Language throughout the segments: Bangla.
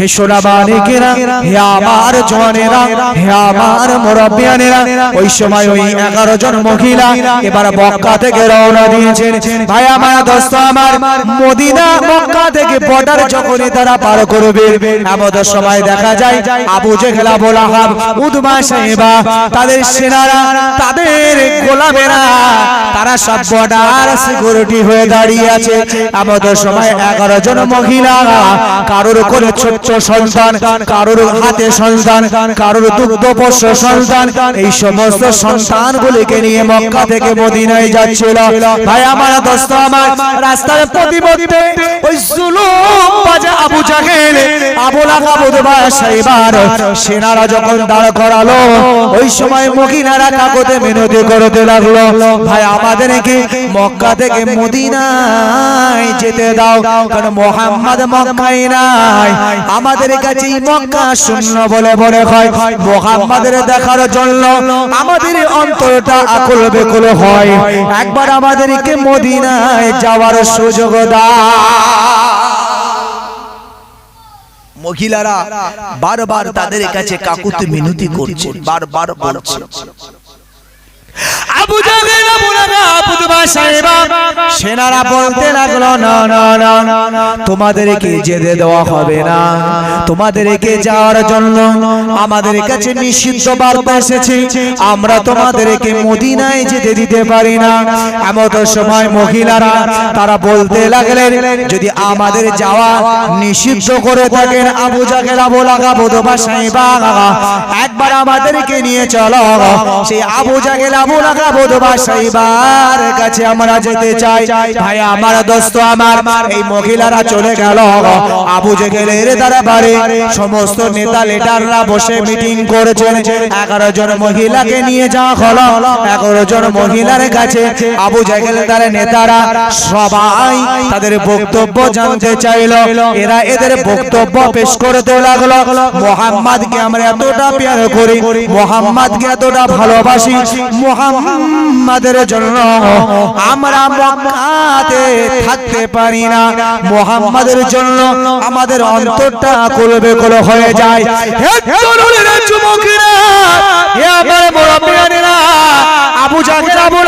হে সোনাবানিকেরা হে আমার জওয়ানেরা হে আমার মুরব্বিয়ানেরা, ওই সময় ওই এগারো জন মহিলা এবার মক্কা থেকে রওনা দিয়েছেন। ভাই আমার দোস্ত আমার, মদিনা, মক্কা থেকে বর্ডার যখনই তারা পার করবে এমন সময় দেখা যায় আবু জেহেল আবু লাহাব উদমা সাহেবা, তাদের সেনারা, তাদের গোলামেরা, তারা সব বর্ডার সিকিউরিটি হয়ে দাঁড়িয়ে আছে। এমন সময় এগারো জন মহিলা কারোর কোলে ছোট্ট সন্তান কারোর হাতে সন্তান কারোর দুগ্ধ পোষ্য সন্তান এই সমস্ত সন্তানগুলিকে নিয়ে মক্কা থেকে মদিনায় যাচ্ছিল। ভাই আমার দোস্ত আমার। রাস্তার প্রতিমধ্যে ওই জুলুম বাজে আবু জাহেল আবু লাহাব উদবা সাইবার সেনারা যখন দাঁড় করালো ওই সময় মহিলারা কাগজে মিনতি করতে লাগল। ভাই আমাদেরকে মক্কা থেকে মদিনায় যেতে দাও? কারণ মোহাম্মদ মক্কায় নাই। আমাদের কাছে মক্কা শূন্য বলে মনে হয়। মোহাম্মদের দেখার জন্য আমাদের অন্তরটা আকুল বেকুল হয়। একবার আমাদেরকে মদিনায় যাওয়ার সুযোগ মহিলারা বারবার তাদের কাছে কাকুতি মিনতি করছে। বারবার বলছে। আবু জাহেল সেনারা বলতে লাগল, না না না তোমাদেরকে যেতে দেওয়া হবে না। তোমাদেরকে যাওয়ার জন্য আমাদের কাছে নিষিদ্ধ বার্তা এসেছে। আমরা তোমাদেরকে মদিনায় যেতে দিতে পারি না। সময় মহিলারা তারা বলতে লাগলেন, যদি আমাদের যাওয়া নিষিদ্ধ করে থাকেন আবু জাহেল উতবা সাহেবা, একবার আমাদেরকে নিয়ে চলো। সেই আবু জাহেল আবু লাহাব উতবা সাহেবার কাছে আমরা যেতে চাই। ভাই, আমার দোস্ত আমার, এই মহিলারা চলে গেল আবু জেগেলের দরবারে সমস্ত নেতা লিডাররা বসে মিটিং করেছেন। এগারো জন মহিলাকে নিয়ে যাওয়া হলো। এগারো জন মহিলার কাছে আবু জেগেল তার নেতারা সবাই তাদের বক্তব্য জানতে চাইল। এরা এদের বক্তব্য পেশ করতে লাগল। মোহাম্মদকে আমরা এতটা পেয়ার করি, মোহাম্মদকে এতটা ভালোবাসি মোহাম্মদের জন্য আমরা মক্কাতে থাকতে পারি না। মোহাম্মদের জন্য আমাদের অন্তরটা কলবে কল হয়ে যায়। হে আমার মুরব্বিয়ানেরা, আবু জাহেল, আবু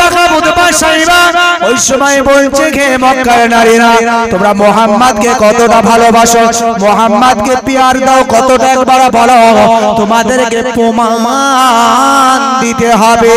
ওই সময় বলছে মক্কার নারীরা, তোমরা মোহাম্মদকে কতটা ভালোবাসো? মোহাম্মদকে পিয়ার দাও, কতটা একবার বলো। তোমাদেরকে প্রমাণ দিতে হবে।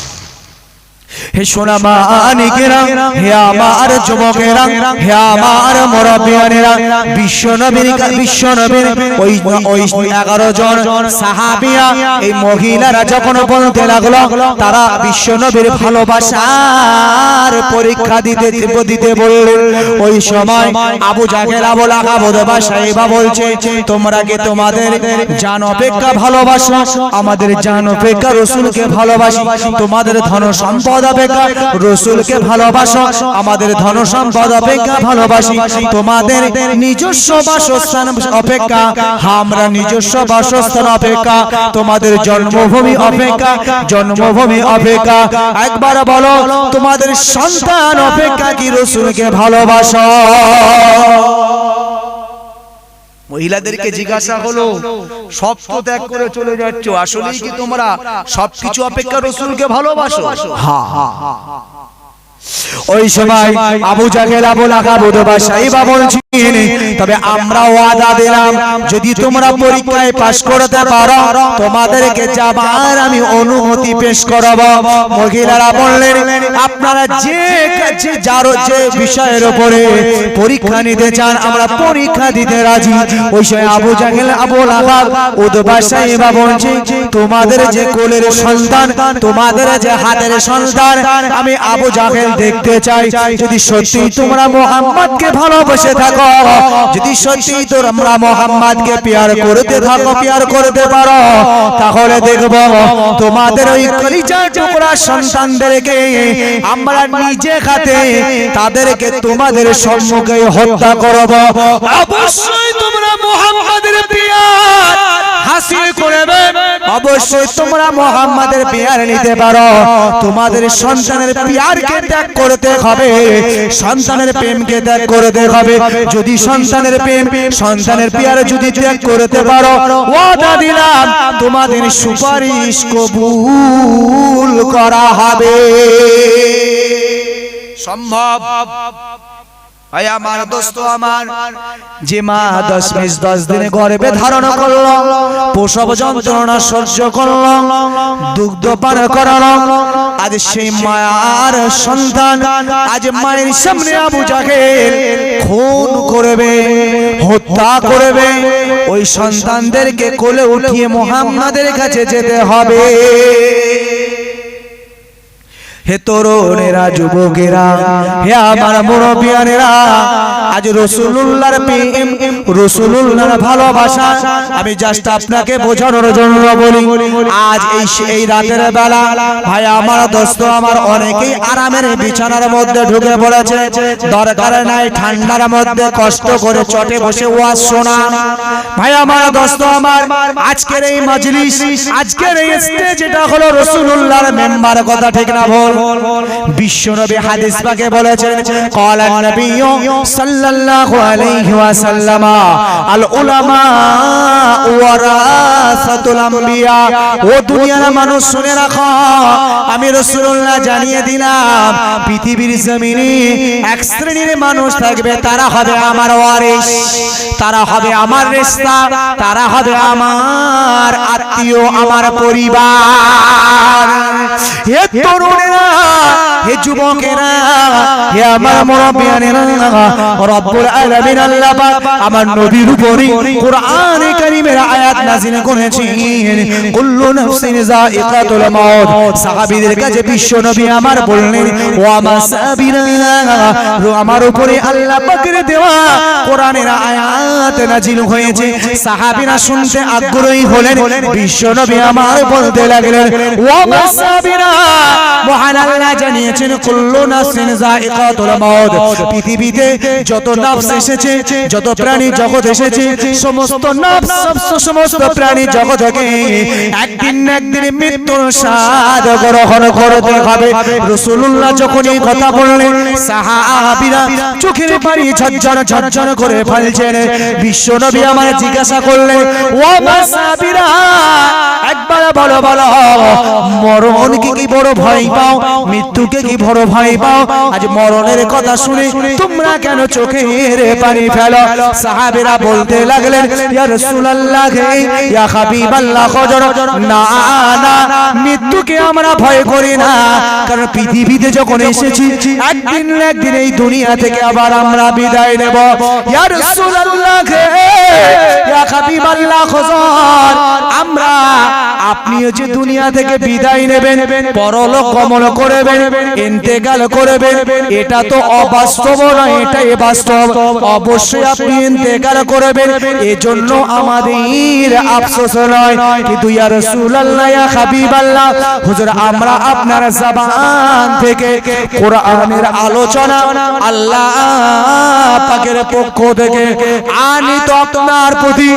হে সোনা মানিকেরা হে আমার যুবকেরা হে আমার মুরব্বিয়ানেরা বিশ্ব নবীর বিশ্ব নবীর ওই ওই এগারো জন সাহাবিয়া এই মহিলারা যখন বলতে লাগল তারা বিশ্ব নবীর ভালোবাসার পরীক্ষা দিতে দিতে বললেন। ওই সময় আবু জাহেল আবু লাহাব উতবা সাহেবা বলছে তোমরা কি তোমাদের জান অপেক্ষা ভালোবাসো? আমাদের জান অপেক্ষা রসুলকে ভালোবাসি। তোমাদের ধন সম্পদ অপেক্ষা, রসুলকে ভালোবাসো, আমাদের ধন সম্পদ অপেক্ষা ভালোবাসি। তোমাদের নিজস্ব বাসস্থান অপেক্ষা, আমরা নিজস্ব বাসস্থান অপেক্ষা, তোমাদের জন্মভূমি অপেক্ষা জন্মভূমি অপেক্ষা। একবার বলো, তোমাদের সন্তান অপেক্ষা কি রসুলকে ভালোবাসো? মহিলাদেরকে জিজ্ঞাসা হলো সব তো ত্যাগ করে চলে যাচ্ছ আসলেই কি তোমরা সবকিছু অপেক্ষা রসুলকে ভালোবাসো? হা হা হ্যাঁ ওই সময় আবু জাহেল আবু লাহাব উতবা সাইবা বলছেন তবে আমরা ওয়াদা দিলাম যদি তোমরা পরীক্ষায় পাশ করতে পারো তোমাদেরকে যাবার আমি অনুমতি পেশ করব। মহিলারা বললেন আপনারা যে যে যার যে বিষয়ের উপরে পরীক্ষা নিতে চান আমরা পরীক্ষা দিতে রাজি। ওই সময় আবু জাহেল আবু লাহাব উতবা সাইবা বলছে তোমাদের যে কোলের সন্তান তোমাদের যে হাতের সন্তান আমি আবু জাহেল দেখতে চাই, যদি সত্যি তোমরা মোহাম্মদকে ভালোবেসে থাকো, যদি সত্যি তোমরা মোহাম্মদকে পেয়ার করতে থাকো, পেয়ার করতে পারো, তাহলে দেখব তোমাদের ওই কলিজার টুকরা সন্তানদেরকে আমরা নিজে খাতে তাদেরকে তোমাদের সম্মুখে হত্যা করব। অবশ্যই তোমরা মোহাম্মদ হাসিল করবে। অবশ্যই তোমরা মোহাম্মদের পেয়ার নিতে পারো। তোমাদের সন্তানের পেয়ারকে ত্যাগ করতে হবে সন্তানের প্রেমকে ত্যাগ করতে হবে যদি সন্তানের প্রেম সন্তানের পেয়ারে যদি ত্যাগ করতে পারো, ওয়াদা দিলাম, তোমাদের সুপারিশ কবুল করা হবে। সম্ভব। ভাই আমার দোস্ত আমার। যে মা দশ মাস দশ দিনে গর্ভে ধারণ করল প্রসব যন্ত্রণা সহ্য করল দুগ্ধ পান করাল। আজ সেই মায়ার সন্তান আজ মায়ের সামনে আবু জাহেল খুন করবে হত্যা করবে। ওই সন্তানদেরকে কোলে উঠিয়ে মোহাম্মদের কাছে যেতে হবে। হে তরুণেরা যুবকেরা, হে আমার মুরব্বিয়ানেরা, আজ রসুলুল্লাহর প্রেম, রসুলুল্লাহর ভালোবাসা, আমি জাস্ট আপনাকে বোঝানোর জন্য বলি, আজ এই এই রাতের বেলা, ভাই, আমার দোস্ত আমার অনেকেই আরামের বিছানার মধ্যে ঢুকে পড়েছে, দরকার নাই, ঠান্ডার মধ্যে কষ্ট করে চটে বসে ওয়াজ শোনা। ভাই, আমার দোস্ত আমার, আজকের এই মজলিস, আজকের এই স্টেজ এটা হলো রসুলুল্লাহর মেম্বার, কথা ঠিক না ভুল। বিশ্বনবী হাদিস পাকে বলেছেন ও দুনিয়ার মানুষ, শুনে রাখো, আমি রাসূলুল্লাহ জানিয়ে দিলাম, পৃথিবীর জমিনে এক শ্রেণির মানুষ থাকবে, তারা হবে আমার ওয়ারিস তারা হবে আমার রিশতা তারা হবে আমার আত্মীয়, আমার পরিবার। হে তরুণেরা হে যুবকেরা হে আমার মুরব্বিয়ানেরা রব্বুল আলামিন আল্লাহ পাক আমার নবীর উপরে কোরআনে কারীমের আয়াত নাযিল করেছেন। কুল্লু নাফসিন যায়িকাতুল মাউত। সাহাবীদের কাছে বিশ্ব নবী আমার বললেন ও আমার সাহাবীরা আমার উপরে আল্লাহ পাকের দেওয়া কোরআনের আয়াত নাযিল হয়েছে। সাহাবীরা শুনতে আগ্রহী হলেন। বিশ্ব নবী আমার বলতে লাগলেন ও আমার সাহাবীরা মহান আল্লাহ জানিয়েছেন, কুল্লু নাফসিন মাউত। পৃথিবীতে যত এসেছে, যত প্রাণী জগৎ এসেছে, সমস্ত সমস্ত প্রাণী জগৎকে একদিন না একদিন মৃত্যুর স্বাদ গ্রহণ করতে হবে। রাসূলুল্লাহ যখন এই কথা বললেন, সাহাবীরা চোখের পানি ঝরঝর ঝরঝর করে ফেলছেন। বিশ্বনবী জিজ্ঞাসা করলেন, ও সাহাবীরা, একবার বলো বলো মরণকে কি বড় ভয় পাও? মৃত্যুকে কি বড় ভয় পাও আজ মরণের কথা শুনে তোমরা কেন চোখের পানি ফেলো? সাহাবীরা বলতে লাগলেন ইয়া রাসূলুল্লাহ ইয়া হাবিবাল্লাহ হযর না না মৃত্যুকে আমরা ভয় করি না কারণ পৃথিবীতে যখন এসেছি একদিন না একদিন এই দুনিয়া থেকে আবার আমরা বিদায় নেব। ইয়া রাসূলুল্লাহ ইয়া হাবিবাল্লাহ হযর আমরা আপনিও যে দুনিয়া থেকে বিদায় নেবেন পরলোক গমন করবেন, ইন্তেকাল করবেন, এটা তো অবাস্তব নয় এটাই বাস্তব। অবশ্যই আপনি ইন্তেকাল করবেন, এজন্য আমাদের আফসোস নয় কিন্তু ইয়া রাসূলুল্লাহ হাবিবাল্লাহ। হুজুর, আমরা আপনার জবান থেকে কোরআনের আলোচনা আল্লাহ পাকের পক্ষ থেকে আনি তো আপনার প্রতি।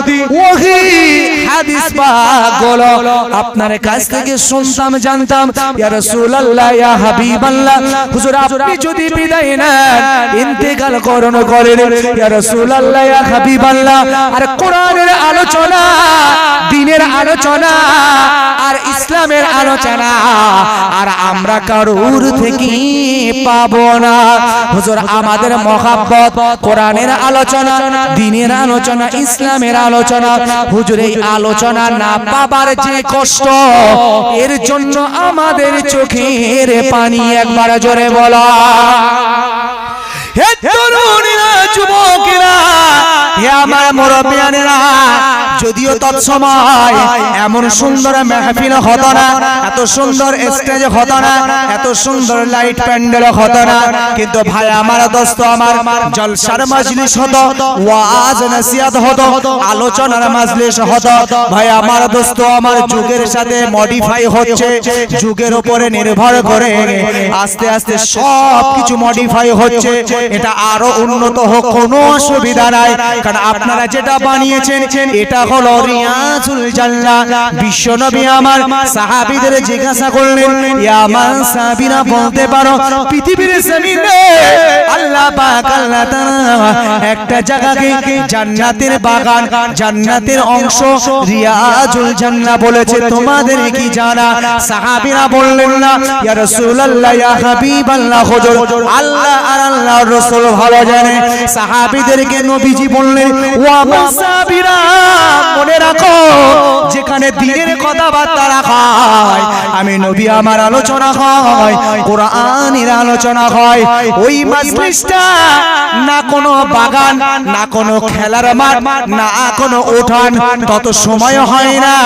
ওহি হাদিস পাগল আপনার কাছ থেকে শুনতাম, জানতাম, ইয়া রাসূলুল্লাহ ইয়া হাবিবাল্লাহ। হুজুর, আপনি যদি বিদায় নেন, ইন্তেকাল করণ করেন। ইয়া রাসূলুল্লাহ, ইয়া হাবিবাল্লাহ। আর কোরআনের আলোচনা দ্বীনের আলোচনা, আর ইসলামের আলোচনা, আর আমরা কারুর থেকে পাবো না। হুজুর, আমাদের মহাব্বত, কোরআনের আলোচনা দ্বীনের আলোচনা, ইসলামের আলোচনা। হুজুর, এই আলোচনা না পাবার যে কষ্ট, এর জন্য আমাদের চোখের পানি একবার জোরে বলা। হে আমার মুরব্বিয়ানেরা, যদিও তৎসময় এমন সুন্দর মেহফিল হতো না, এত সুন্দর স্টেজ হতো না, এত সুন্দর লাইট প্যান্ডেল হতো না, কিন্তু ভাই, আমার দোস্ত, আমার জলসার মাজলিস হতো, ওয়াজ নসিহত হতো, আলোচনার মাজলিস হতো। ভাই, আমার দোস্ত, আমার যুগের সাথে মডিফাই হচ্ছে, যুগের উপরে নির্ভর করে আস্তে আস্তে সব কিছু মডিফাই হচ্ছে। এটা আরও উন্নত হোক, কোনো অসুবিধা নাই। কারণ আপনারা যেটা বানিয়েছেন, এটা হলো রিয়াজুল জান্নাহ বিশ্বনবী আমার সাহাবীদের জিজ্ঞাসা করলেন, ইয়া মান সাহাবীরা বলতে পারো, পৃথিবীর জমিনে আল্লাহ পাক, আল্লাহ তাআলা একটা জায়গাকে জান্নাতের বাগান, জান্নাতের অংশ রিয়াজুল জান্নাহ বলেছে। তোমাদের কি জানা? সাহাবীরা বললেন, না, ইয়া রাসূলুল্লাহ, ইয়া হাবিবাল্লাহ, হুজুর, আল্লাহ আর আল্লাহর রাসূল ভালো জানে। সাহাবীদেরকে নবীজি বললেন ও আমার সাহাবীরা মনে রাখো যেখানে দিনের কথাবার্তা রাখা হয় আমি নবী আমার আলোচনা হয় কোরআনের আলোচনা হয়। ওই মাজলিসটা না কোনো বাগান না কোনো খেলার মাঠ না কোনো উঠান তত সময় হয় না।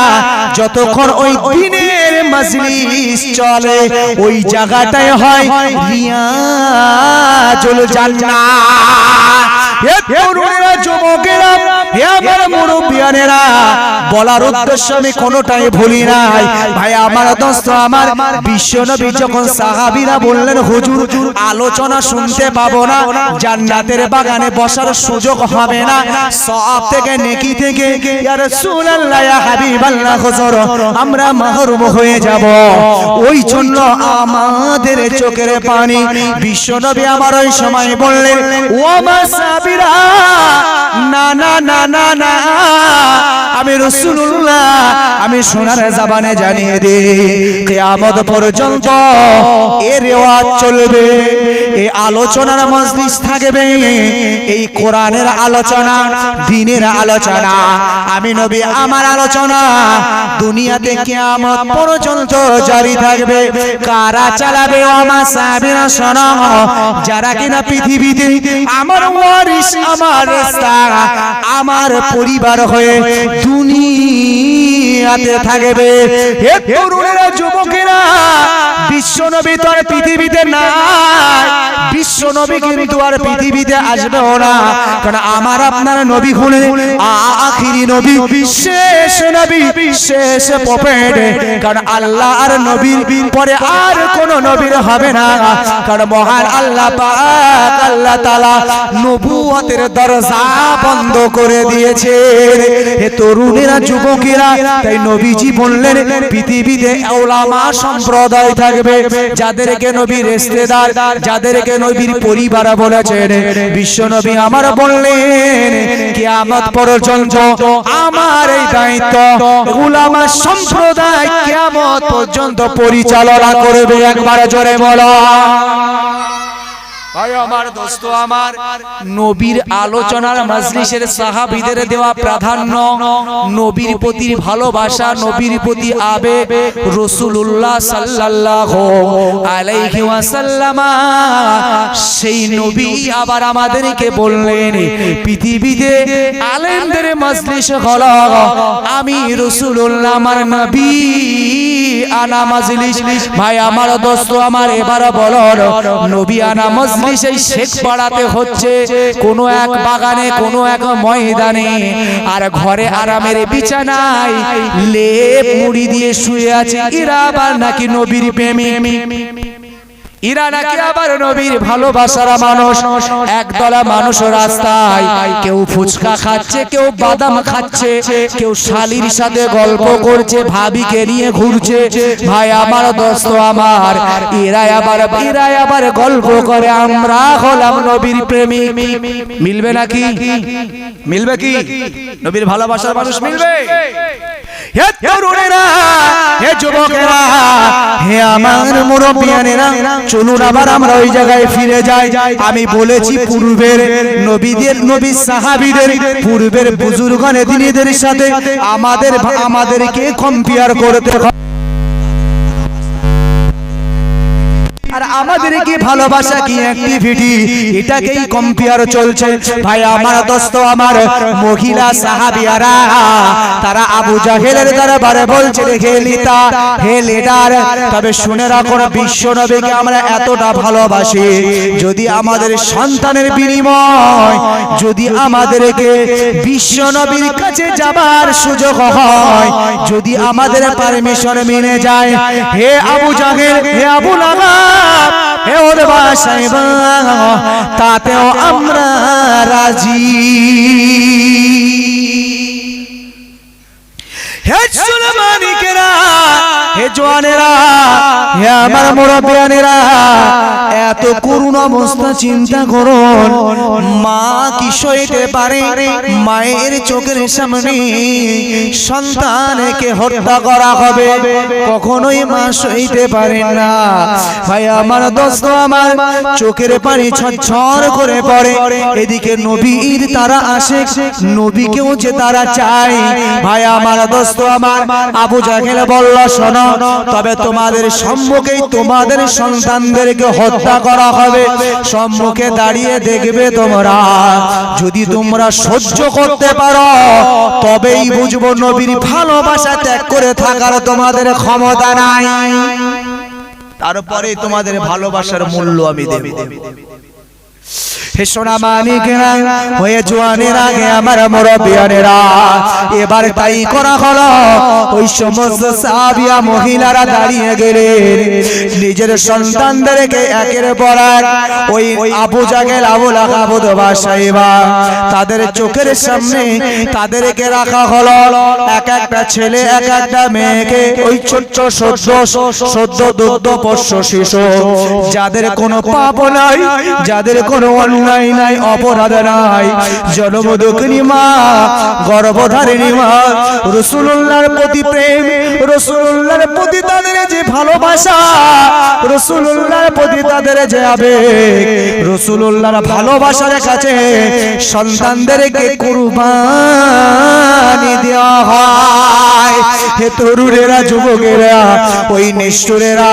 যতক্ষণ ওই দিনের মাজলিস চলে ওই জায়গাটায় হয়। রিয়াজুল জান্নাহ এ তরুণেরা যুবকেরা হে আমার মুরব্বিয়ানেরা বলার উদ্দেশ্য আমি কোনোটাই ভুলি নাই। ভাই আমার দোস্ত আমার বিশ্বনবী যখন সাহাবীরা বললেন হুজুর আলোচনা শুনতে পাবো না জান্নাতের বাগানে বসার সুযোগ হবে না। সব থেকে নেকি থেকে ইয়া রাসূলুল্লাহ ইয়া হাবিবাল্লাহ হুজুর আমরা মাহরুম হয়ে যাব। ওই জন্য আমাদের চোখের পানি বিশ্বনবী আমার ওই সময় বললেন ও সাহাবীরা না না না না না আমি রসুল্লাহ আমি সোনার জাবানে জানিয়ে দিই কিয়ামত পর্যন্ত এ রেওয়াজ চলবে এই আলোচনার মজলিস থাকবে এই কোরআনের আলোচনা দিনের আলোচনা। আমি নবী আমার আলোচনা। দুনিয়াতে কিয়ামত পর্যন্ত জারি থাকবে। কারা চালাবে আমার সাহাবীরা শোনো? যারা কিনা পৃথিবীতে আমার ওয়ারিস আমার রাস্তা। আমার পরিবার হয়ে দুনিয়াতে থাকবে। হে তরুণেরা যুবকেরা বিশ্ব নবী তো আর পৃথিবীতে নাই। বিশ্ব নবী কিন্তু আর পৃথিবীতে আসবেও না। কারণ আমার আপনার নবী হলেন আখিরি নবী। শেষ নবী শেষ প্রফেট কারণ আল্লাহ আর নবীর পরে আর কোন নবীর হবে না। কারণ মহান আল্লাহ পাক আল্লাহ তাআলা নবুয়তের দরজা বন্ধ করে দিয়েছে হে তরুণেরা যুবকেরা তাই নবীজি বললেন পৃথিবীতে ওলামা সম্প্রদায় থাকবে, যাদেরকে নবী রেস্তেদার যাদেরকে নবীর পরিবার বলেছেন। বিশ্ব নবী আমার বললেন, কিয়ামত পর্যন্ত আমার এই দায়িত্ব উলামা সম্প্রদায় কিয়ামত পর্যন্ত পরিচালনা করবে। একবার জোরে বলো। ভাই আমার দোস্ত আমার নবীর আলোচনার মাজলিসের সাহাবীদের দেওয়া প্রাধান্য নবীর প্রতি ভালোবাসা নবীর প্রতি আবেগ রাসূলুল্লাহ সাল্লাল্লাহু আলাইহি ওয়াসাল্লামা সেই নবী আবার আমাদেরকে বললেন পৃথিবীতে আলেমদের মাজলিস হলো আমি রাসূলুল্লাহ আমার নবী আনা মাজলিস ভাই আমার দোস্ত আমার এবার বলো নবী আনা মজলিস এই শেখ পাড়াতে হচ্ছে কোনো এক বাগানে কোনো এক ময়দানে। আর ঘরে আরামের বিছানায় লেপ মুড়ি দিয়ে শুয়ে আছে ইরাবার নাকি নবীর প্রেমী ইরা নাকি আবার নবীর ভালোবাসার মানুষ? একদলা মানুষ রাস্তায়। কেউ ফুচকা খাচ্ছে কেউ বাদাম খাচ্ছে কেউ শালির সাথে গল্প করছে ভাবিকে নিয়ে ঘুরছে। ভাই আমার দোস্ত আমার এরাই আবার এরাই আবার গল্প করে আমরা হলাম নবীর প্রেমী মিলবে নাকি? মিলবে কি? নবীর ভালোবাসার মানুষ মিলবে? হে তরুণেরা হে যুবকেরা, হে আমার মুরব্বিয়ানেরা, চলুন আবার আমরা ওই জায়গায় ফিরে যাই। আমি বলেছি পূর্বের নবীদের, নবী সাহাবীদের, পূর্বের দিনীদের সাথে আমাদের আমাদেরকে কম্পেয়ার করতে আমাদেরকে ভালোবাসা কি অ্যাক্টিভিটি এটাকেই কম্পেয়ার চলছে। ভাই, আমার দোস্ত, আমার মহিলা সাহাবিয়ারা, তারা আবু জাহেলের দরবারে বলছে হে লিতা হে লিডার তবে শুনে রাখো বিশ্ব নবীকে আমরা এতটা ভালোবাসি। যদি আমাদের সন্তানের বিনিময় যদি আমাদেরকে বিশ্ব নবীর কাছে যাবার সুযোগ হয় যদি আমাদের পারমিশন মেনে যায় হে আবু জাহেল হে আবু লাগাব হে উদ্বা সাহেবা তাতেও আমরা রাজি। হে জোয়ানেরা হে আমার মুরব্বিয়ানেরা এত করুণ অবস্থা চিন্তা করুন। মা কি সইতে পারে? মায়ের চোখের সামনে সন্তানকে হত্যা করা হবে। কখনোই মা সইতে পারে না। ভাই আমার দোস্ত আমার চোখের পানি ছচ্ছর করে পড়ে। এদিকে নবীর তারা আসে। নবীকেও যে তারা চায়। ভাই আমার দোস্ত আমার আবু জাহেল বলল, শোনো, তবে তোমাদের সম্মুখেই তোমাদের সন্তানদেরকে হত্যা করা হবে। সম্মুখে দাঁড়িয়ে দেখবে তোমরা। যদি তোমরা সহ্য করতে পারো, তবেই বুঝব নবীর ভালোবাসা ত্যাগ করে থাকার তোমাদের ক্ষমতা নাই। তারপরে তোমাদের ভালোবাসার মূল্য আমি দেব। হে সোনা হয়ে জোয়ানের আগে আমার মুরব্বিয়ানেরা। এবার তাই করা হলো। ওই সমস্ত সাবিয়া মহিলারা দাঁড়িয়ে গেলেন। নিজের সন্তানদেরকে একের পর ওই আবু জাগেল, আবু লাগাবুদ বাসাইবা তাদের চোখের সামনে তাদেরকে রাখা হলো। এক একটা ছেলে, এক একটা মেয়েকে ওই ছোট্ট সদ্য সদ্য দুগ্ধ পোষ্য শিশু। যাদের কোনো পাপ নাই, যাদের কোনো অন্যায় নাই, অপরাধ নাই। জনমদুকিনী মা, গর্ভধারিণী মা রসুল্লাহর প্রতি প্রেম রসুল্লাহর প্রতি তাদের যে ভালোবাসা রসুল্লাহর প্রতি তাদের যে আবেগ রসুল্লাহর ভালোবাসার কাছে সন্তানদেরকে কুরবানি দেওয়া হয়। হে তরুণেরা, যুবকেরা, ওই নিষ্ঠুরেরা,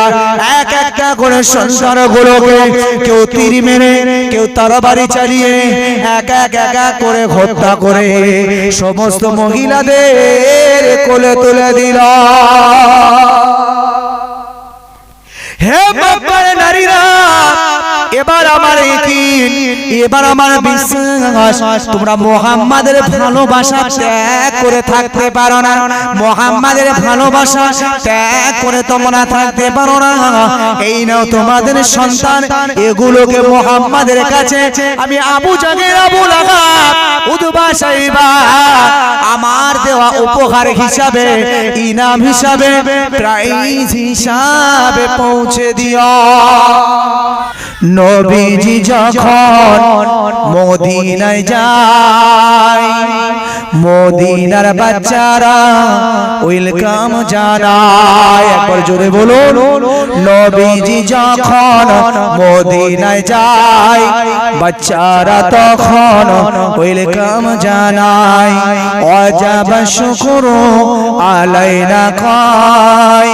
এক একটা করে সংসার গুলোকে কেউ তীর মেরে কেউ তারাবাড়ি চালিয়ে একা একা করে হত্যা করে সমস্ত মহিলাদের কোলে তুলে দিল। হে বাবার নারীরা এবার আমার এবার আমার বিশ্বাস। তোমরা মোহাম্মদের ভালোবাসা ত্যাগ করে থাকতে পারো না। মোহাম্মদের ভালোবাসা ত্যাগ করে তোমরা থাকতে পারো না। এই নাও তোমাদের সন্তান, এগুলোকে মোহাম্মদের কাছে। আমি আবু জাগের আবু লাগা উদবা সাইবা, আমার দেওয়া উপহার হিসাবে, ইনাম হিসাবে প্রাইজ হিসাবে পৌঁছে দিও। নবীজি যখন মদিনায় যায় মদিনার বাচ্চারা ওয়েলকাম জানায়। একবার জোরে বলুন নবীজি যখন মদিনায় যায় বাচ্চারা তখন ওয়েলকাম জানায়। অজাব শুকুরু আলাইনা কয়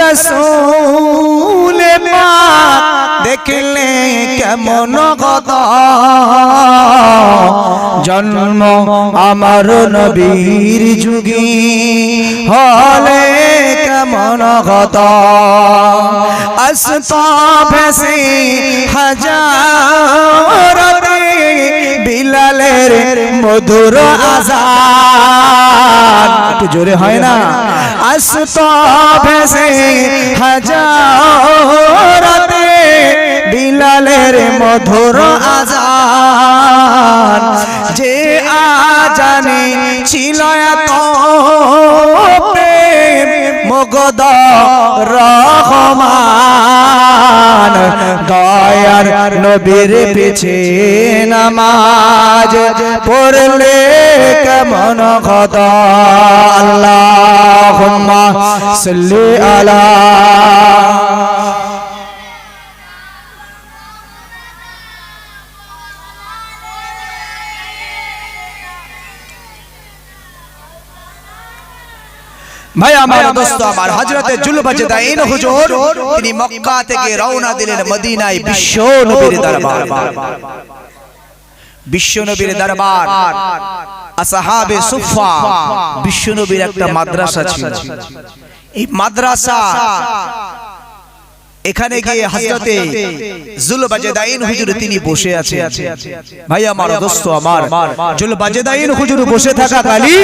রসুল পাক দেখলে কেমন কথা জন্ম আমার নবীর যুগে। হলে কেমন কথা আসতা ভেসে হাজারতে বিলালের মধুর একটু জোরে হয় না? আসতা ভেসে হাজারতে বিলালের মধুর আজান। যে আজানে ছিল এত প্রেম মগদ রহমান। দয়ার নবীর পিছে নামাজ পড়লে কেমন কত আল্লাহ সাল্লি আলা ভাই আমার দোস্ত আমার হযরতে জুলবাজদাইন হুজুর তিনি মক্কা থেকে রওনা দিলেন মদিনায় বিশ্ব নবীর দরবার। বিশ্ব নবীর দরবার। আসহাবে সুফা বিশ্ব নবীর একটা মাদ্রাসা ছিল। এই মাদ্রাসা। এখানে গিয়ে হযরতে জুলবাজদাইন হুজুর তিনি বসে আছেন। ভাই আমার। দোস্ত আমার। জুলবাজদাইন হুজুর বসে থাকা কালী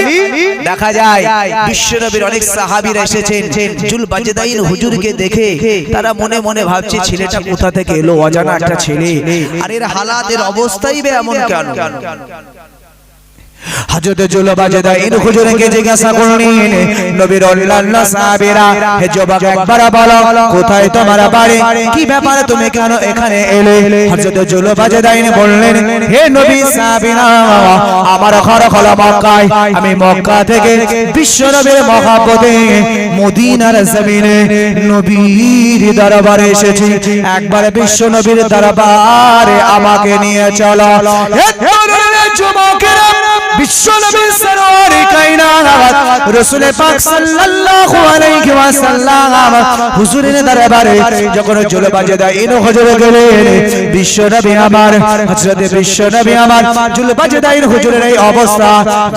দেখা যায় বিশ্বনবীর অনেক সাহাবীরা এসেছেন। জুলবাজদাইন হুজুরকে দেখে তারা মনে মনে ভাবছে ছেলেটা কোথা থেকে এলো? অজানা একটা ছেলে। আর এর হালাতের অবস্থাই বে এমন কেন? হযরত জুলবাজদা ইন হুজুরকে জিজ্ঞাসা করলেন, নবীর অন্যান্য সাহাবীরা? হে যুবক, একবার বলো, কোথায় তোমার বাড়ি? কি ব্যাপারে তুমি কেন এখানে এলে? হযরত জুলবাজদা ইন বললেন, হে নবী সাহাবীরা, আমার ঘর হলো মক্কায়। আমি মক্কা থেকে বিশ্ব নবীর মহাপদে মদিনার জমিনে নবীর দরবারে এসেছি। একবার বিশ্ব নবীর দরবারে আমাকে নিয়ে চলো। হে যুবকেরা পাক সাল্লাল্লাহু আলাইহি ওয়াসাল্লাম হুজুরের দরবারে যখন ইন গেলেন? বিশ্ব নবী আমার আমার জুলবাজদা ইন হুজুরের এই অবস্থা।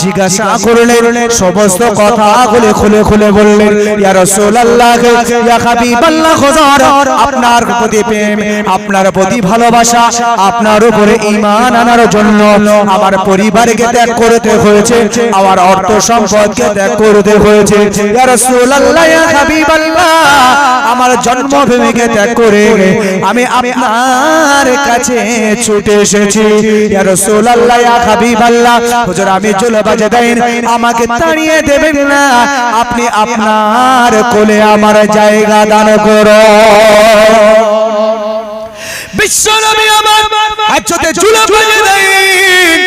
জিজ্ঞাসা করলেন, সমস্ত কথাগুলো খুলে খুলে বললেন, ইয়া রাসূলুল্লাহ, ইয়া হাবিবাল্লাহ, হুজুর, আপনার প্রতি প্রেম, আপনার প্রতি ভালোবাসা, আপনার উপরে ঈমান আনার জন্য আমার পরিবারকে ত্যাগ হয়েছে। আমার অর্থ সম্পদকে ত্যাগ করতে হয়েছে। আমার জন্মভূমিকে ত্যাগ করে আমি আপনার কাছে ছুটে এসেছি। আমাকে তাড়িয়ে দেবেন না। আপনি আপনার কোলে আমার জায়গা দান করো। বিশ্বনবী আমার আজতে জুলবাজে দেন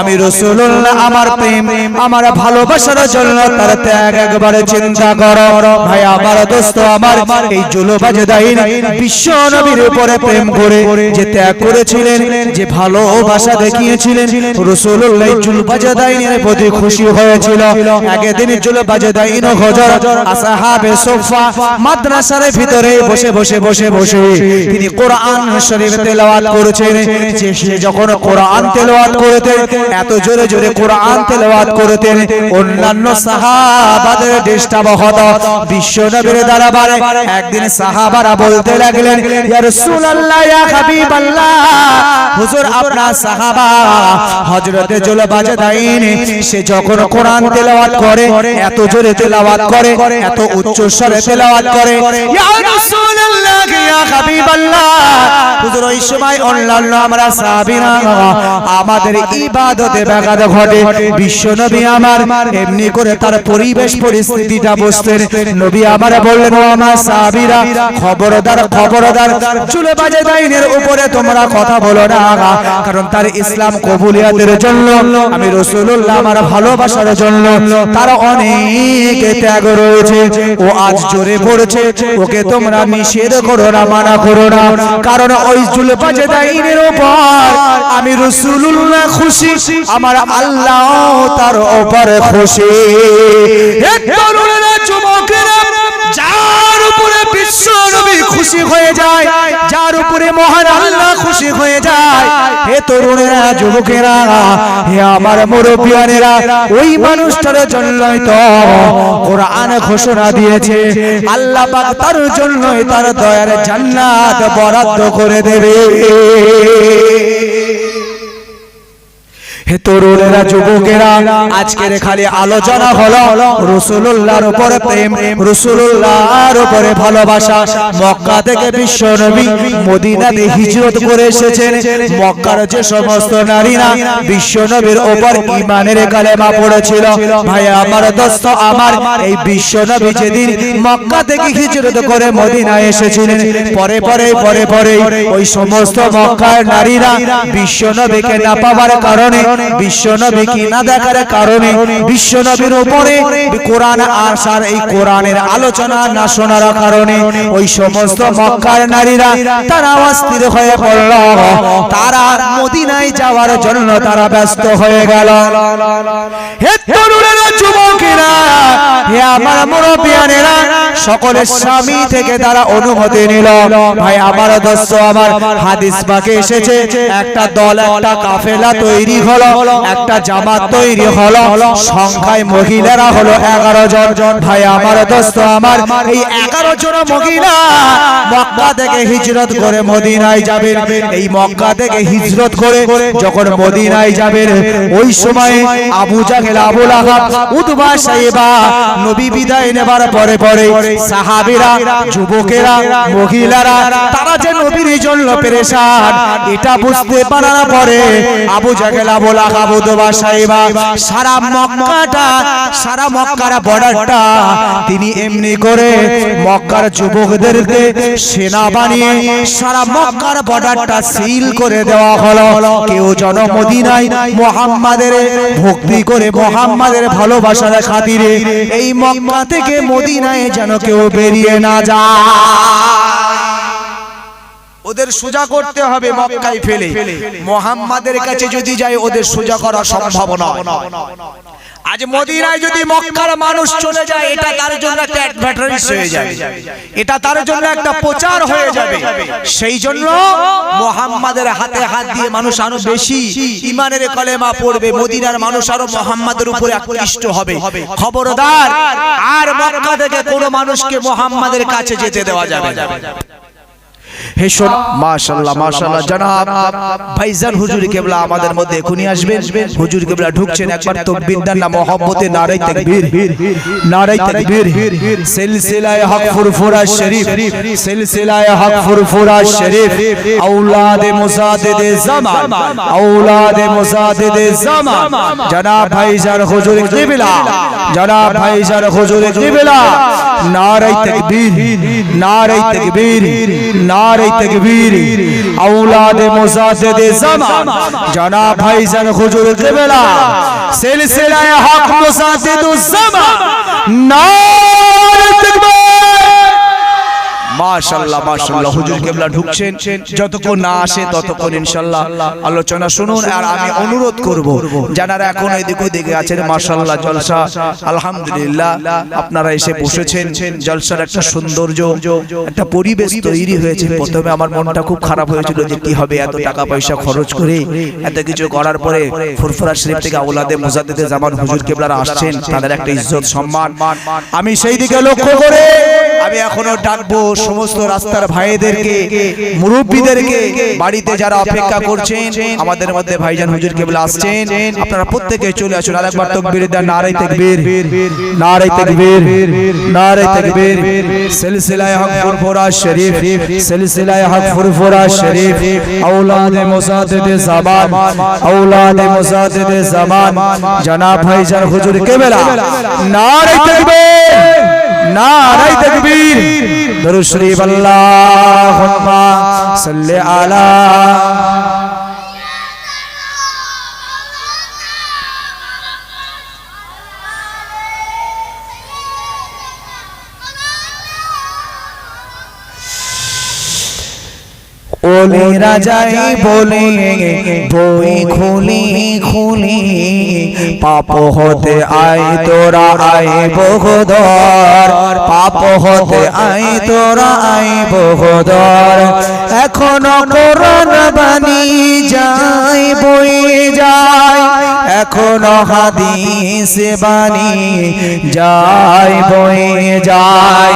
আমি রাসূলুল্লাহ, আমার প্রেম, আমার ভালোবাসার জন্য তার ত্যাগ একবার চিন্তা করো। ভাই, আমার দোস্ত, আমার এই জুলবাজে দাইন বিশ্বনবীর উপরে প্রেম করে যে ত্যাগ করেছিলেন, যে ভালোবাসা দেখিয়েছিলেন, রাসূলুল্লাহ জুলবাজে দাইনের প্রতি খুশি হয়েছিল। একদিন জুলবাজে দাইন হযরত আসহাবে সুফা মাদ্রাসার ভিতরে বসে বসে বসে বসে তিনি কোরআন শরীফ তেলাওয়াত করেছেন যে সে যখন কোরআন তেলাওয়াত করতেন এত জোরে জোরে কোরআন তেলাওয়াত করতেন। অন্যান্য সাহাবাদের ডিস্টার্ব হতো বিশ্ব নবীর দরবারে একদিন সাহাবারা বলতে লাগলেন ইয়া রাসূলুল্লাহ ইয়া হাবিবাল্লাহ। হুজুর আপনার সাহাবা হযরতে জুলবাজ দাইন সে যখন কোরআন তেলাওয়াত করে এত জোরে তেলাওয়াত করে এত উচ্চ স্বরে তেলাওয়াত করে। ইয়া রাসূলুল্লাহ ইয়া হাবিবাল্লাহ। হুজুর ওই সময় অন্যান্য আমরা সাহাবীরা আমাদের ইবাদতে ব্যাঘাত ঘটে। বিশ্ব নবী আমার এমনি করে তার পরিবেশ পরিস্থিতিটা বসতেন নবী আমার বললেন ও আমার সাহাবীরা খবরদার খবরদার চুলে বাজে দাইনের উপরে তোমরা কথা বলো না কারণ তার ইসলাম কবুলিয়াতের জন্য আমি রাসূলুল্লাহ আমার ভালোবাসার জন্য তার অনেক ত্যাগ রয়েছে। ও আজ জোরে পড়েছে। ওকে তোমরা নিষেধ করো না, মানা করো না। কারণ ওই জুলবাজে দাইনের উপর আমি রসুল্লাহ খুশি। আমার আল্লাহ তার উপর খুশি। যুবকেরা যার উপরে বিশ্ব নবী খুশি হয়ে যায়, যার উপরে মহান আল্লাহ খুশি হয়ে যায়, হে তরুণেরা, যুবকেরা, হে আমার মুরব্বিয়ানেরা, ওই মানুষটার জন্যই তো কোরআন ঘোষণা দিয়েছে, আল্লাহ পাক তার জন্যই তার দয়ার জান্নাত বরাদ্দ করে দেবে। হে তরুণেরা যুবকেরা আজকের খালি আলোচনা হলো রসুল্লাহর উপরে প্রেম রসুল্লাহর উপরে ভালোবাসা। মক্কা থেকে বিশ্ব নবী মদিনাতে হিজরত করে এসেছেন। মক্কার যে সমস্ত নারীরা বিশ্ব নবীর উপর ইমানের কালেমা পড়েছিল। ভাই আমার দোস্ত আমার এই বিশ্ব নবী যেদিন মক্কা থেকে হিজরত করে মদিনায় এসেছিলেন। পরে পরে পরে পরে ওই সমস্ত মক্কার নারীরা বিশ্ব নবীকে না পাওয়ার কারণে বিশ্ব নবীকে না দেখার কারণে বিশ্ব নবীর উপরে কোরআন আসার এই কোরআনের আলোচনা না শোনার কারণে ওই সমস্ত মক্কার নারীরা তারা অস্থির হয়ে পড়ল। তারা মদিনায় যাওয়ার জন্য তারা ব্যস্ত হয়ে গেল। হে তরুণেরা যুবকেরা হে আমার মুরব্বিয়ানেরা সকলের স্বামী থেকে তারা অনুমতি নিল। ভাই আমার দোস্ত আমার হাদিস পাকে এসেছে। একটা দল একটা কাফেলা তৈরি হলো একটা জামাত তৈরি হলো সংখ্যায় মহিলারা হলো এগারো জন। ভাই আমার দোস্ত আমার এই এগারো জন মহিলা মক্কা থেকে হিজরত করে মদিনায় যাবেন। এই মক্কা থেকে হিজরত করে যখন মদিনায় যাবেন ওই সময় আবু জাহেল আবু লাহাব উতবা সাহেবা, নবী বিদায় নেবার পরে পরে সাহাবীরা, যুবকেরা, মহিলারা, তারা যে নবীর জন্য পেরেশান, এটা বুঝতে পারার পরে আবু জাহেল আবু লাহাব উতবা সাহেবা, সারা মক্কাটা, সারা মক্কার বর্ডারটা তিনি এমনি করে মক্কার যুবকদেরকে সেনা বানিয়ে সারা মক্কার বর্ডারটা সিল করে দেওয়া হলো। কেউ জন মদিনায় মোহাম্মাদের ভক্তি করে মোহাম্মাদের ভালোবাসার খাতিরে এই মক্কা থেকে মদিনায় যেন কেউ বেরিয়ে না যায়। ওদের সোজা করতে হবে মক্কায় ফেলে। মোহাম্মাদের কাছে যদি যায়, ওদের সোজা করা সম্ভব নয়। আজ মদিনায় যদি মক্কার মানুষ চলে যায় এটা তার জন্য একটা অ্যাডভার্টাইজ হয়ে যাবে। এটা তার জন্য একটা প্রচার হয়ে যাবে। সেই জন্য মোহাম্মদের হাতে হাত দিয়ে মানুষ আরও বেশি ইমানের কলেমা পড়বে মদিনার মানুষ আরও মোহাম্মদের উপরে আকৃষ্ট হবে। খবরদার আর মক্কা থেকে কোনো মানুষকে মোহাম্মদের কাছে যেতে দেওয়া যাবে না হে শোন মাশাআল্লাহ মাশাআল্লাহ জনাব ভাইজান হুজুর কেবলা আমাদের মধ্যে এখনই আসবেন হুজুর কেবলা ঢুকছেন একবার তাকবীর দেন না মহব্বতে নারে তাকবীর নারে তাকবীর সিলসিলায়ে হক ফুরফুরা শরীফ সিলসিলায়ে হক ফুরফুরা শরীফ اولاد মুসাদ্দিদ জামান اولاد মুসাদ্দিদ জামান জনাব ভাইজান হুজুর কেবলা জনাব ভাইজান হুজুর কেবলা নারে তাকবীর নারে তাকবীর নারে तकबीर औलाद मुजाहिद जमान जनाब भाईजान हुजूर किबला सिलसिला हक मुजाहिद जमान नाम মাশাআল্লাহ মাশাআল্লাহ হুজুর কেবলা ঢুকছেন যতক্ষণ না আসে ততক্ষণ ইনশাআল্লাহ। আলোচনা শুনুন আর আমি অনুরোধ করব যারা এখন এদিক ওদিকে আছেন মাশাআল্লাহ জলসা আলহামদুলিল্লাহ আপনারা এসে বসেছেন। জলসার একটা সৌন্দর্য একটা পরিবেশ তৈরি হয়েছে। প্রথমে আমার মনটা খুব খারাপ হয়েছিল যে কি হবে এত টাকা পয়সা খরচ করে এত কিছু করার পরে ফুরফুরা শরীফ থেকে আওলাদে মুজাদ্দিদে জামান হুজুর কেবলারা আসছেন তাদের একটা ইজ্জত সম্মান। আমি সেই দিকে লক্ষ্য করে আমি এখনো ডাকবো সমস্ত রাস্তার ভাইদেরকে মুরব্বীদেরকে বাড়িতে যারা অপেক্ষা করছেন আমাদের মধ্যে ভাইজান হুজুর কেবল আসছেন আপনারা প্রত্যেকে চলে আসুন আরেকবার তকবীর দেন নারাই তাকবীর নারাই তাকবীর নারাই তাকবীর সিলসিলায়ে হক ফুরফুরা শরীফ সিলসিলায়ে হক ফুরফুরা শরীফ اولاد মুসাদ্দিদ জামান اولاد মুসাদ্দিদ জামান জনাব ভাইজান হুজুর কেবলা নারাই তাকবীর নারাই তকবীর। দরুদ শরীফ আল্লাহুম্মা সাল্লি আলা ওলে রাজাই বলে বই খুলি খুলি পাপ হতে আই তোরা আই বহুদর। পাপ হতে আই তোরা আই বহুদর। এখনও কোরআন বাণী যাই বই যায়। এখনও হাদিস বাণী যাই বই যায়।